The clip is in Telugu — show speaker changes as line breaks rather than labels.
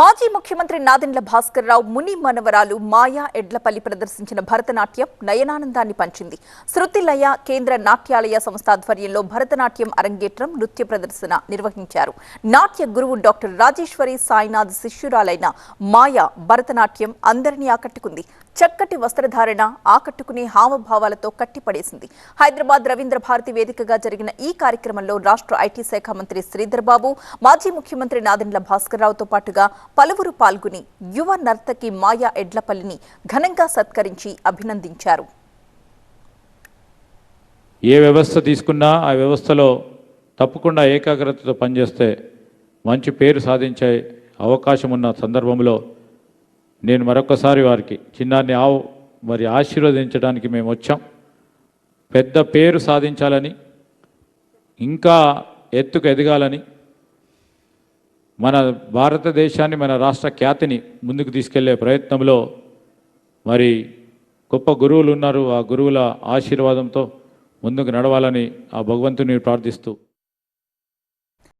మాజీ ముఖ్యమంత్రి నాదెండ్ల భాస్కర్ రావు ముని మనవరాలు మాయా ఎడ్లపల్లి ప్రదర్శించిన భరతనాట్యం నయనానందాన్ని పంచింది. శృతి లయ కేంద్ర నాట్యాలయ సంస్థ ఆధ్వర్యంలో భరతనాట్యం అరంగేట్రం నృత్య ప్రదర్శన నిర్వహించారు. నాట్య గురువు డాక్టర్ రాజేశ్వరి సాయినాథ్ శిష్యురాలైన మాయా భరతనాట్యం అందరినీ ఆకట్టుకుంది. చక్కటి వస్త్రధారణ ఆకట్టుకునే హావభావాలతో కట్టిపడేసింది. హైదరాబాద్ రవీంద్ర భారతి వేదికగా జరిగిన ఈ కార్యక్రమంలో రాష్ట్ర ఐటీ శాఖ మంత్రి శ్రీధర్ బాబు మాజీ ముఖ్యమంత్రి నాదెండ్ల భాస్కర్ రావుతో పాటుగా పలువురు పాల్గొని యువ నర్తకి మాయా ఎడ్లపల్లిని ఘనంగా సత్కరించి అభినందించారు.
ఏ వ్యవస్థ తీసుకున్నా ఆ వ్యవస్థలో తప్పకుండా ఏకాగ్రతతో పనిచేస్తే మంచి పేరు సాధించే అవకాశం ఉన్న సందర్భంలో నేను మరొకసారి వారికి చిన్నారిని ఆవు మరి ఆశీర్వదించడానికి మేము వచ్చాం. పెద్ద పేరు సాధించాలని ఇంకా ఎత్తుకు ఎదగాలని మన భారతదేశాన్ని మన రాష్ట్ర ఖ్యాతిని ముందుకు తీసుకెళ్ళే ప్రయత్నంలో మరి గొప్ప గురువులు ఉన్నారు. ఆ గురువుల ఆశీర్వాదంతో ముందుకు నడవాలని ఆ భగవంతుని ప్రార్థిస్తూ